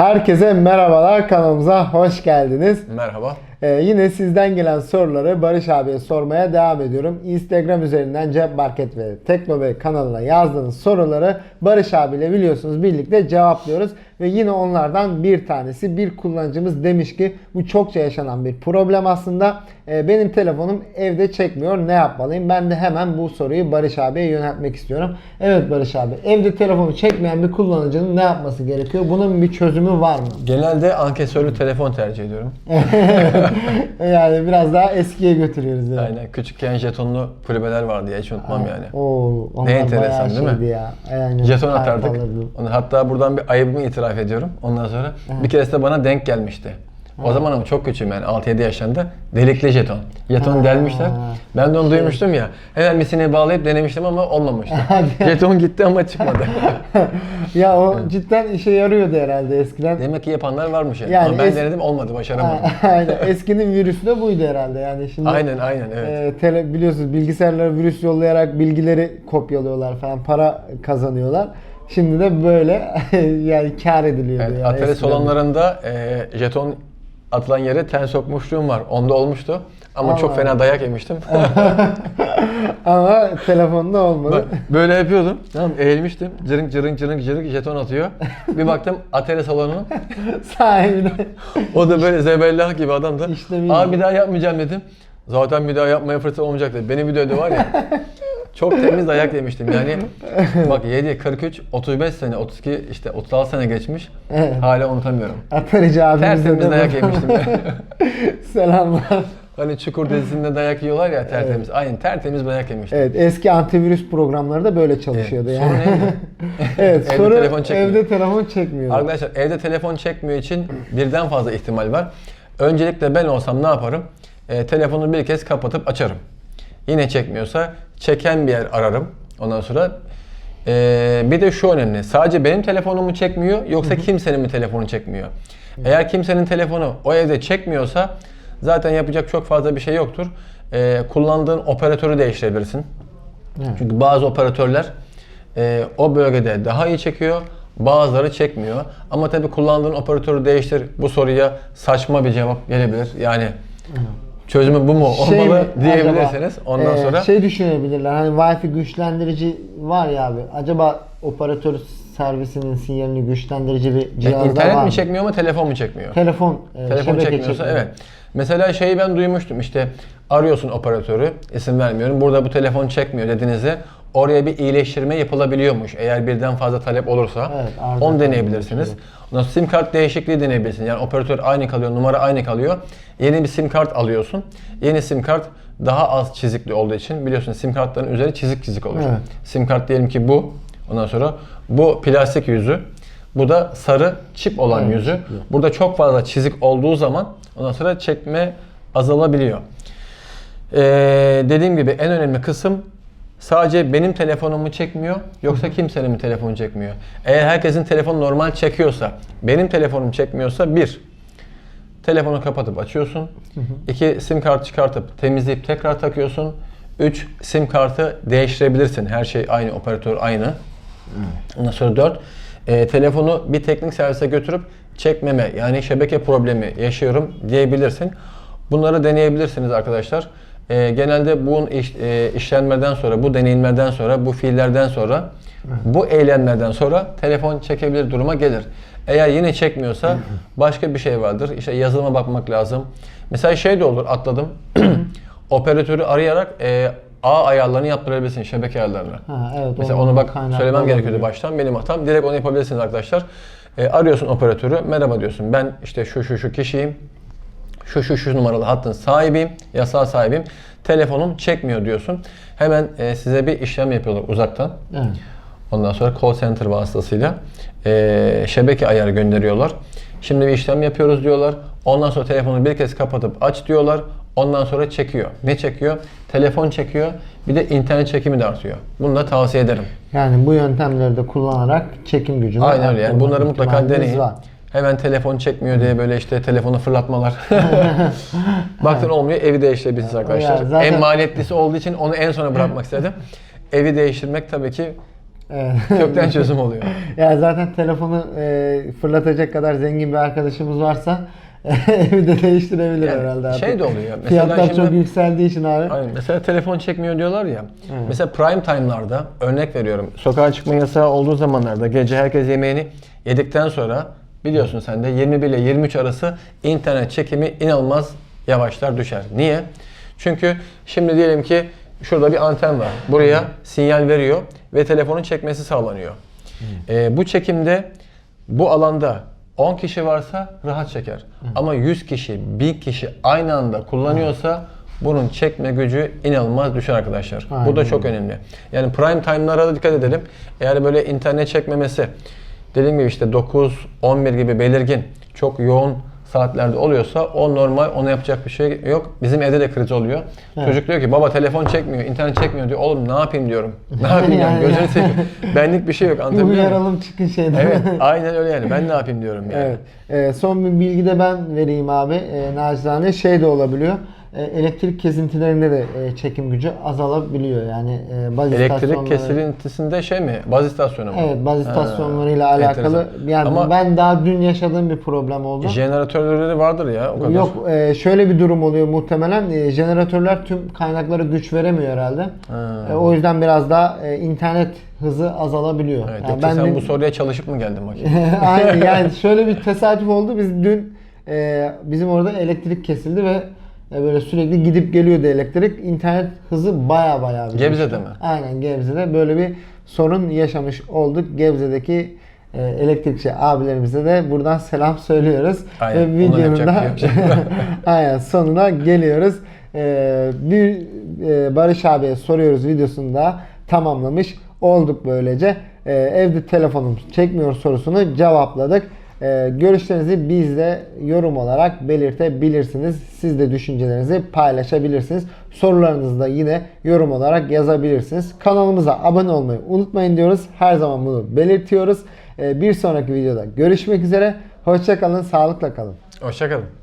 Herkese merhabalar kanalımıza hoş geldiniz. Merhaba. Ee, yine sizden gelen soruları Barış abiye sormaya devam ediyorum. Instagram üzerinden Cep Market ve Teknobe kanalına yazdığınız soruları Barış abiyle biliyorsunuz birlikte cevaplıyoruz. Ve yine onlardan bir tanesi bir kullanıcımız demiş ki bu çokça yaşanan bir problem aslında. Ee, benim telefonum evde çekmiyor ne yapmalıyım? Ben de hemen bu soruyu Barış abiye yöneltmek istiyorum. Evet Barış abi evde telefonu çekmeyen bir kullanıcının ne yapması gerekiyor? Bunun bir çözümü var mı? Genelde ankesörlü telefon tercih ediyorum. yani biraz daha eskiye götürüyoruz. Yani. Aynen. Küçükken jetonlu kulübeler vardı ya hiç unutmam yani. Oo, Ne enteresan, değil mi? Ya. Yani Jeton atardık. Onu hatta buradan bir ayıbımı itiraf ediyorum. Ondan sonra bir keresinde bana denk gelmişti. O zaman ama çok küçüğüm yani 6-7 yaşlarında delikli jeton. Jeton Ha. delmişler. Ben de onu duymuştum ya. Hemen misine bağlayıp denemiştim ama olmamıştı. jeton gitti ama çıkmadı. Ya o cidden işe yarıyordu herhalde eskiden. Demek ki yapanlar varmış yani. Yani ama ben es- denedim olmadı başaramadım. Aynen. Eskinin virüsü de buydu herhalde. Yani şimdi aynen aynen evet. e, tele, biliyorsunuz bilgisayarlara virüs yollayarak bilgileri kopyalıyorlar falan para kazanıyorlar. Şimdi de böyle yani kar ediliyordu. Evet, yani Atari salonlarında e, jeton atılan yere tel sokmuşluğum var. Onda olmuştu. Ama çok Allah. fena dayak yemiştim. Ama telefonda olmadı. Bak, böyle yapıyordum. Tamam eğilmiştim. Cırınk cırınk cırınk cırınk jeton atıyor. Bir baktım Atari salonu. Sahibine. O da böyle zebellah gibi adamdı. İşlemiyor. Abi bir daha yapmayacağım dedim. Zaten bir daha yapmaya fırsat olmayacak dedi. Beni bir dövdü var ya. Çok temiz dayak yemiştim. Yani bak 7, 43, 35 sene, 32 işte 36 sene geçmiş. Evet. Hala unutamıyorum. Atarici abimize Tertemiz dayak yemiştim. Selamlar. Hani Çukur dizisinde dayak yiyorlar ya tertemiz. Aynen tertemiz dayak yemiştim. Evet eski antivirüs programları da böyle çalışıyordu Evet, yani. soru neydi? evet Evde soru telefon çekmiyor. evde telefon çekmiyor. Arkadaşlar evde telefon çekmiyor için birden fazla ihtimal var. Öncelikle ben olsam ne yaparım? E, telefonu bir kez kapatıp açarım. Yine çekmiyorsa çeken bir yer ararım. Ondan sonra e, bir de şu önemli. Sadece benim telefonumu çekmiyor yoksa kimsenin mi telefonu çekmiyor? Eğer kimsenin telefonu o evde çekmiyorsa zaten yapacak çok fazla bir şey yoktur. E, kullandığın operatörü değiştirebilirsin. Çünkü bazı operatörler e, o bölgede daha iyi çekiyor, bazıları çekmiyor. Ama tabii kullandığın operatörü değiştir. Bu soruya saçma bir cevap gelebilir. Yani çözümü bu mu Şey olmalı mi diyebilirsiniz. acaba, Ondan e, sonra şey düşünebilirler. Hani Wi-Fi güçlendirici var ya abi. Acaba operatör servisinin sinyalini güçlendirici bir e, cihazda internet var mi mı? çekmiyor mu, telefon mu çekmiyor? Telefon, e, Telefon şebeke çekmiyorsa çekmiyor. evet. Mesela şeyi ben duymuştum işte arıyorsun operatörü isim vermiyorum. Burada bu telefon çekmiyor dediğinizde oraya bir iyileştirme yapılabiliyormuş. Eğer birden fazla talep olursa Evet, onu deneyebilirsiniz. Ondan sonra sim kart değişikliği deneyebilirsiniz. Yani operatör aynı kalıyor, numara aynı kalıyor. Yeni bir sim kart alıyorsun. Yeni sim kart daha az çizikli olduğu için biliyorsunuz sim kartların üzeri çizik çizik olur. Evet. Sim kart diyelim ki bu. Ondan sonra bu plastik yüzü. Bu da sarı çip olan Evet, yüzü. Burada çok fazla çizik olduğu zaman ondan sonra çekme azalabiliyor. Ee, dediğim gibi en önemli kısım sadece benim telefonumu çekmiyor yoksa kimsenin mi telefonu çekmiyor. Eğer herkesin telefonu normal çekiyorsa benim telefonum çekmiyorsa bir telefonu kapatıp açıyorsun. iki sim kart çıkartıp temizleyip tekrar takıyorsun. Üç sim kartı değiştirebilirsin. Her şey aynı, operatör aynı. Ondan sonra 4. telefonu bir teknik servise götürüp çekmeme yani şebeke problemi yaşıyorum diyebilirsin. Bunları deneyebilirsiniz arkadaşlar. E, genelde bu iş, e, işlenmeden sonra, bu deneyimlerden sonra, bu fiillerden sonra, bu eylemlerden sonra telefon çekebilir duruma gelir. Eğer yine çekmiyorsa başka bir şey vardır. İşte yazılıma bakmak lazım. Mesela şey de olur atladım. Operatörü arayarak e, ağ ayarlarını yaptırabilirsin, şebeke ayarlarını. Ha, evet, Mesela onu bak söylemem gerekiyordu baştan. Benim hatam. Direkt onu yapabilirsiniz arkadaşlar. E, arıyorsun operatörü. Merhaba diyorsun. Ben işte şu şu şu kişiyim. Şu şu şu numaralı hattın sahibiyim. Yasal sahibiyim. Telefonum çekmiyor diyorsun. Hemen e, size bir işlem yapıyorlar uzaktan. Evet. Ondan sonra call center vasıtasıyla e, şebeke ayarı gönderiyorlar. Şimdi bir işlem yapıyoruz diyorlar. Ondan sonra telefonu bir kez kapatıp aç diyorlar. Ondan sonra çekiyor. Ne çekiyor? Telefon çekiyor. Bir de internet çekimi de artıyor. Bunu da tavsiye ederim. Yani bu yöntemleri de kullanarak çekim gücünü Aynen öyle. Yani bunları mutlaka deneyin. var. Hemen telefon çekmiyor diye böyle işte telefonu fırlatmalar. Baktın olmuyor evi değiştirebilirsiniz arkadaşlar. Ya zaten- En maliyetlisi olduğu için onu en sona bırakmak istedim. Evi değiştirmek tabii ki Evet. Kökten çözüm oluyor. Ya zaten telefonu e, fırlatacak kadar zengin bir arkadaşımız varsa evi de değiştirebilir Yani herhalde artık. şey de oluyor. Mesela Fiyatlar şimdi- çok yükseldiği için abi. Aynen. Mesela telefon çekmiyor diyorlar ya. Mesela prime time'larda örnek veriyorum. Sokağa çıkma yasağı olduğu zamanlarda gece herkes yemeğini yedikten sonra biliyorsun sen de 21 ile 23 arası internet çekimi inanılmaz yavaşlar düşer. Niye? Çünkü şimdi diyelim ki şurada bir anten var. Buraya sinyal veriyor ve telefonun çekmesi sağlanıyor. Ee, bu çekimde bu alanda 10 kişi varsa rahat çeker. Ama 100 kişi, 1000 kişi aynı anda kullanıyorsa bunun çekme gücü inanılmaz düşer arkadaşlar. Bu da çok önemli. Yani prime time'lara da dikkat edelim. Eğer böyle internet çekmemesi dediğim gibi işte 9, 11 gibi belirgin, çok yoğun saatlerde oluyorsa o normal, ona yapacak bir şey yok. Bizim evde de kriz oluyor. Evet. Çocuk diyor ki baba telefon çekmiyor, internet çekmiyor diyor. Oğlum ne yapayım diyorum. Ne yapayım yani Yani- gözünü seveyim. Benlik bir şey yok anlatabiliyor uyaralım çıkın şeyden. Evet, aynen öyle yani. Ben ne yapayım diyorum yani. Evet. Ee, son bir bilgi de ben vereyim abi. Ee, nacizane şey de olabiliyor. Ee, elektrik kesintilerinde de e, çekim gücü azalabiliyor. Yani e, baz Elektrik kesintisinde şey mi? Baz istasyonu mu? Evet, baz Ha, istasyonlarıyla alakalı. enteresan. Yani Ama ben daha dün yaşadığım bir problem oldu. jeneratörleri vardır ya o kadar. Yok e, şöyle bir durum oluyor muhtemelen E, jeneratörler tüm kaynaklara güç veremiyor herhalde. Ha. E, o yüzden biraz daha e, internet hızı azalabiliyor. Evet, Yani yoksa sen dün- bu soruya çalışıp mı geldin bakayım? Aynen yani şöyle bir tesadüf oldu. Biz dün e, bizim orada elektrik kesildi ve e, böyle sürekli gidip geliyordu elektrik. İnternet hızı baya baya bir Gebze'de mi? Aynen Gebze'de böyle bir sorun yaşamış olduk. Gebze'deki e, elektrikçi abilerimize de buradan selam söylüyoruz. Aynen, Ve videonun da şey aynen sonuna geliyoruz. E, bir e, Barış abiye soruyoruz videosunda tamamlamış olduk böylece. E, evde telefonum çekmiyor sorusunu cevapladık. E, görüşlerinizi bizle yorum olarak belirtebilirsiniz. Siz de düşüncelerinizi paylaşabilirsiniz. Sorularınızı da yine yorum olarak yazabilirsiniz. Kanalımıza abone olmayı unutmayın diyoruz. Her zaman bunu belirtiyoruz. E, bir sonraki videoda görüşmek üzere. Hoşçakalın, sağlıkla kalın. Hoşçakalın.